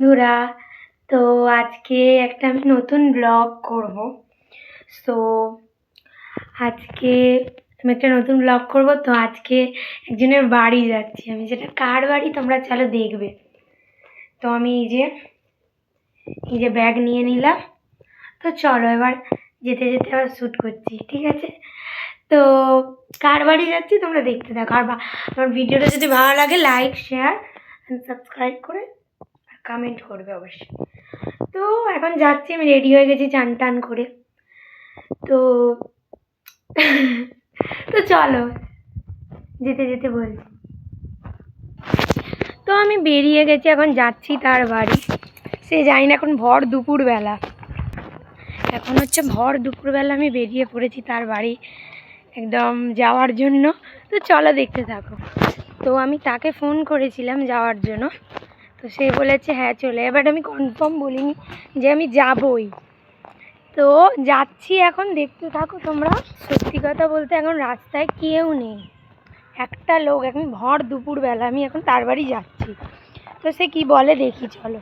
বন্ধুরা, তো আজকে একটা আমি নতুন ব্লগ করব। সো আজকে আমি একটা নতুন ব্লগ করব। তো আজকে একজনের বাড়ি যাচ্ছি আমি। যেটা কার বাড়ি তোমরা চলো দেখবে। তো আমি এই যে এই যে ব্যাগ নিয়ে নিলাম। তো চলো এবার যেতে যেতে আবার শ্যুট করছি, ঠিক আছে? তো কার বাড়ি যাচ্ছি তোমরা দেখতে থাকো। আর আমার ভিডিওটা যদি ভালো লাগে লাইক শেয়ার সাবস্ক্রাইব করে কমেন্ট করবে অবশ্যই। তো এখন যাচ্ছি, আমি রেডি হয়ে গেছি চান টান করে। তো তো চলো, যেতে যেতে বলছি। তো আমি বেরিয়ে গেছি, এখন যাচ্ছি তার বাড়ি। সে জানি না এখন ভর দুপুরবেলা। এখন হচ্ছে ভর দুপুরবেলা আমি বেরিয়ে পড়েছি তার বাড়ি একদম যাওয়ার জন্য। তো চলো দেখতে থাকো। তো আমি তাকে ফোন করেছিলাম যাওয়ার জন্য। তো সে বলেছে হ্যাঁ চলে এবার আমি কনফার্ম বলিনি যে আমি যাবই। তো যাচ্ছি এখন, দেখতে থাকো তোমরা। সত্যি কথা বলতে এখন রাস্তায় কেউ নেই। একটা লোক, এখন ভর দুপুরবেলা, আমি এখন তার বাড়ি যাচ্ছি। তো সে কি বলে দেখি, চলো।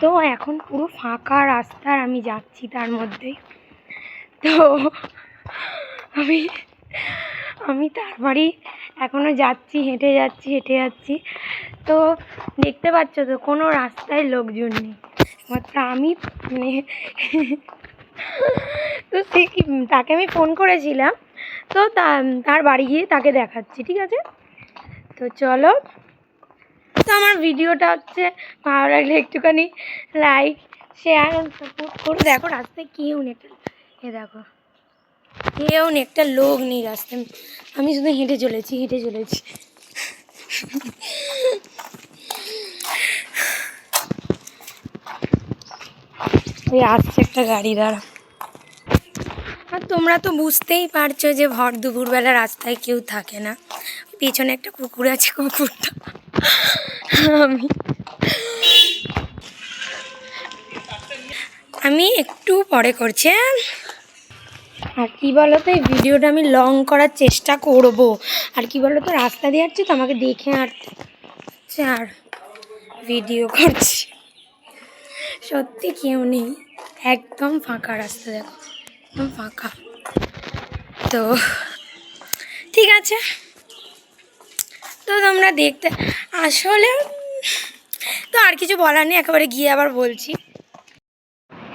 তো এখন পুরো ফাঁকা রাস্তার আমি যাচ্ছি তার মধ্যে। তো আমি আমি তার বাড়ি এখনও যাচ্ছি, হেঁটে যাচ্ছি হেঁটে যাচ্ছি। তো দেখতে পাচ্ছ তো, কোনো রাস্তায় লোকজন নেই। মাত্র আমি মানে তো সে কি, তাকে আমি ফোন করেছিলাম। তো তার বাড়ি গিয়ে তাকে দেখাচ্ছি, ঠিক আছে? তো চলো। তো আমার ভিডিওটা হচ্ছে ভালো লাগলে একটুখানি লাইক শেয়ার সাপোর্ট করে। দেখো রাস্তায় কেউ নেই। এ দেখো। কেউ নেই একটা লোক নেই রাস্তায়। আমি শুধু হেঁটে চলেছি হেঁটে চলেছি। ওই আসছে একটা গাড়ি দ্বারা আর তোমরা তো বুঝতেই পারছ যে ভর দুপুরবেলা রাস্তায় কেউ থাকে না। পেছনে একটা কুকুর আছে, কুকুরটা। আমি আমি একটু পরে করছি হ্যাঁ? আর কি বলো তো এই ভিডিওটা আমি লং করার চেষ্টা করব। আর কি বলো তো রাস্তা দিয়ে যাচ্ছি তো, আমাকে দেখে হাঁটতে হচ্ছে আর ভিডিও করছি। সত্যি কেউ নেই। একদম ফাঁকা রাস্তা, দেখো। একদম ফাঁকা। তো, ঠিক আছে। তো তোমরা দেখতে, আসলে, তো আর কিছু বলার নেই, একেবারে গিয়ে আবার বলছি।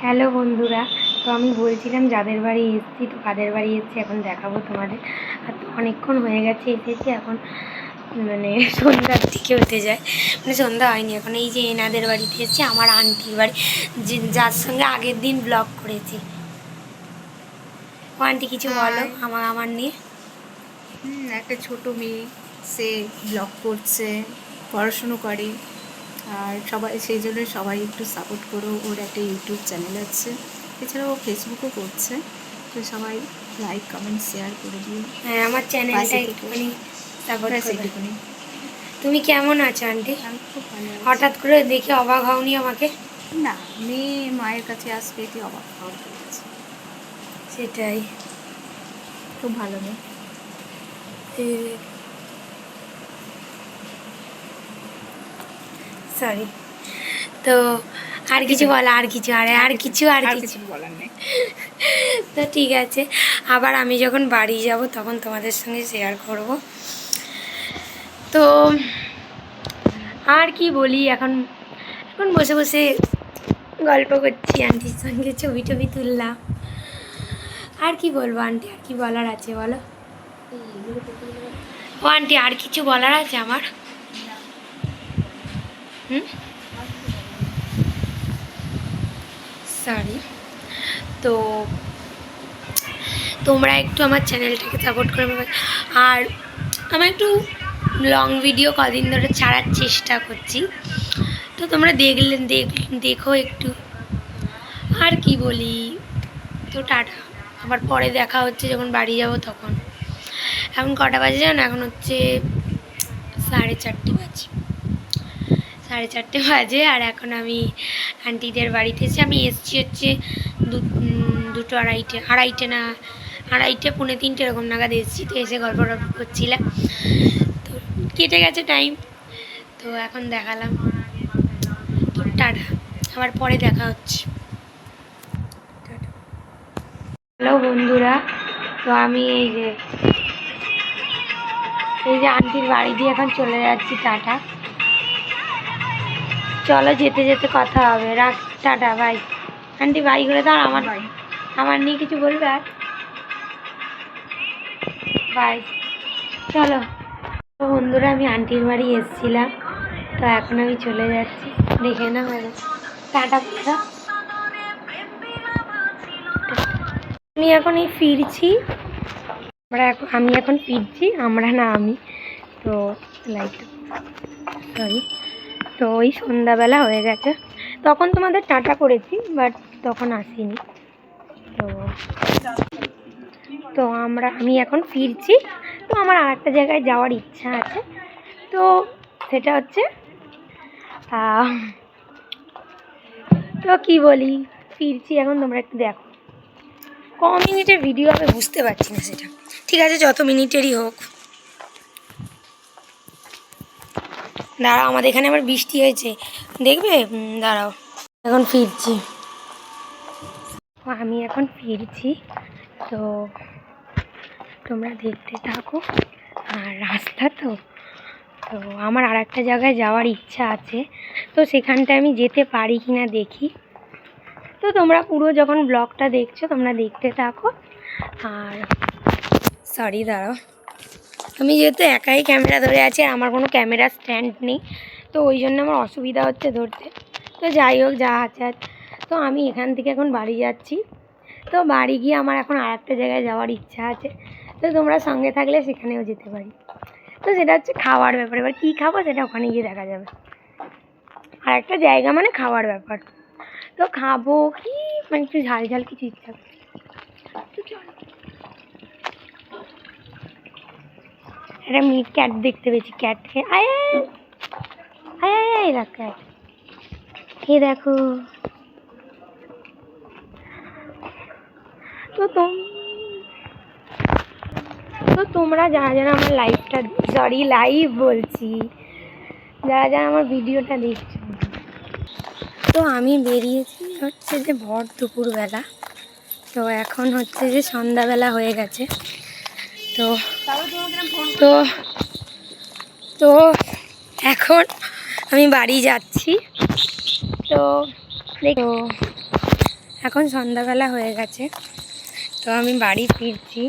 হ্যালো বন্ধুরা। তো আমি বলছিলাম যাদের বাড়ি এসেছি তো কাদের বাড়ি এসেছি এখন দেখাবো তোমাদের। আর তো অনেকক্ষণ হয়ে গেছে এসেছি এখন মানে সন্ধ্যার দিকে হতে যায়। মানে সন্ধ্যা হয়নি এখন এই যে এনাদের বাড়িতে এসেছি আমার আন্টির বাড়ি যে যার সঙ্গে আগের দিন ব্লগ করেছি। ও আন্টি কিছু বলো আমার আমার নিয়ে। হুম, একটা ছোট মেয়ে সে ব্লগ করছে পড়াশুনো করে। আর সবাই সেই জন্য সবাই একটু সাপোর্ট করো ওর একটা ইউটিউব চ্যানেল আছে। এছাড়াও ফেসবুকও করছে। তো সবাই লাইক কমেন্ট শেয়ার করে দিও। হ্যাঁ আমার চ্যানেলটা। একটুখানি ব্যাস করবে। তুমি কেমন আছো আন্টি খুব ভালো হঠাৎ করে দেখে অবাক হওনি আমাকে? না মেয়ে মায়ের কাছে আসবে এটি অবাক হওয়ার সেটাই। খুব ভালো মেয়ে। সরি তো আর কিছু বলা আর কিছু আর আর কিছু আর কিছু। বলার নেই। তো ঠিক আছে আবার আমি যখন বাড়ি যাব তখন তোমাদের সঙ্গে শেয়ার করব। তো আর কি বলি এখন এখন বসে বসে গল্প করছি আন্টির সঙ্গে ছবি টবি তুললাম। আর কি বলব আন্টি আর কি বলার আছে বলো? ও আন্টি আর কিছু বলার আছে আমার? হুম? সরি। তো তোমরা একটু আমার চ্যানেলটাকে সাপোর্ট করবে আর আমার একটু লং ভিডিও কদিন ধরে ছাড়ার চেষ্টা করছি। তো তোমরা দেখলে দেখ একটু। আর কি বলি? তো টাটা। আবার পরে দেখা হচ্ছে যখন বাড়ি যাব তখন। এখন কটা বাজে জানো? এখন হচ্ছে সাড়ে চারটে। সাড়ে চারটে বাজে আর এখন আমি আন্টিদের বাড়িতে এসে আমি এসছি হচ্ছে দুটো আড়াইটে আড়াইটে না, আড়াইটে পৌনে তিনটে এরকম নাগাদ এসেছি, তো এসে গল্প টল্প করছিলাম। তো কেটে গেছে টাইম তো এখন দেখালাম। তো টাটা, আবার পরে দেখা হচ্ছে। হ্যালো বন্ধুরা, তো আমি এই যে এই যে আন্টির বাড়ি দিয়ে এখন চলে যাচ্ছি, টাটা। চলো যেতে যেতে কথা হবে। রাখ টাটা বাই আন্টি বাই করে দাও আমার. আমার নিয়ে কিছু বলবে? আর বাই চলো। তো বন্ধুরা আমি আন্টির বাড়ি এসেছিলাম। তো এখন আমি চলে যাচ্ছি। দেখে না হয়ে টাটা বন্ধুরা। আমি এখন এই ফিরছি। আমরা এখন আমি এখন ফিরছি আমরা না আমি। তো লাইট সরি তো ওই সন্ধ্যাবেলা হয়ে গেছে। তখন তোমাদের টাটা করেছি বাট তখন আসিনি। তো তো আমরা, আমি এখন ফিরছি। তো আমার আর একটা জায়গায় যাওয়ার ইচ্ছা আছে। তো সেটা হচ্ছে তো কি বলি, ফিরছি এখন, তোমরা একটু দেখো। ক মিনিটের ভিডিও হবে বুঝতে পারছি না সেটা। ঠিক আছে, যত মিনিটেরই হোক। দাঁড়াও, আমাদের এখানে আবার বৃষ্টি হয়েছে। দেখবে? দাঁড়াও। এখন ফিরছি। আমি এখন ফিরছি। তো তোমরা দেখতে থাকো। আর রাস্তা তো। তো আমার আর একটা জায়গায় যাওয়ার ইচ্ছা আছে। তো সেখানটায় আমি যেতে পারি কি না দেখি। তো তোমরা পুরো যখন ব্লগটা দেখছ, তোমরা দেখতে থাকো। আর সরি, দাঁড়াও। আমি যেহেতু একাই ক্যামেরা ধরে আছি আর আমার কোনো ক্যামেরা স্ট্যান্ড নেই, তো ওই জন্য আমার অসুবিধা হচ্ছে ধরতে। তো যাই হোক, যা আছে। তো আমি এখান থেকে এখন বাড়ি যাচ্ছি। তো বাড়ি গিয়ে আমার এখন আর একটা জায়গায় যাওয়ার ইচ্ছা আছে। তো তোমরা সঙ্গে থাকলে সেখানেও যেতে পারি। তো সেটা হচ্ছে খাওয়ার ব্যাপার। এবার কী খাব সেটা ওখানে গিয়ে দেখা যাবে। আর একটা জায়গা মানে খাওয়ার ব্যাপার। তো খাব কি? মানে একটু ঝাল ঝাল কিছু ইচ্ছা একটা মিট ক্যাট দেখতে পেয়েছি ক্যাটকে আয় আয় আয়। আয় দেখ ক্যাট এই দেখো। তো তো তোমরা যারা যারা আমার লাইভটা সরি লাইভ বলছি, যারা যারা আমার ভিডিওটা দেখছ। তো আমি বেরিয়েছি হচ্ছে যে ভর দুপুরবেলা। তো এখন হচ্ছে যে সন্ধ্যাবেলা হয়ে গেছে। তো তো তো এখন আমি বাড়ি যাচ্ছি। তো দেখো এখন সন্ধ্যাবেলা হয়ে গেছে। তো আমি বাড়ি ফিরছি।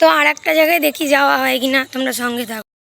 তো আর একটা জায়গায় দেখি যাওয়া হয় কি না তোমরা সঙ্গে থাকো।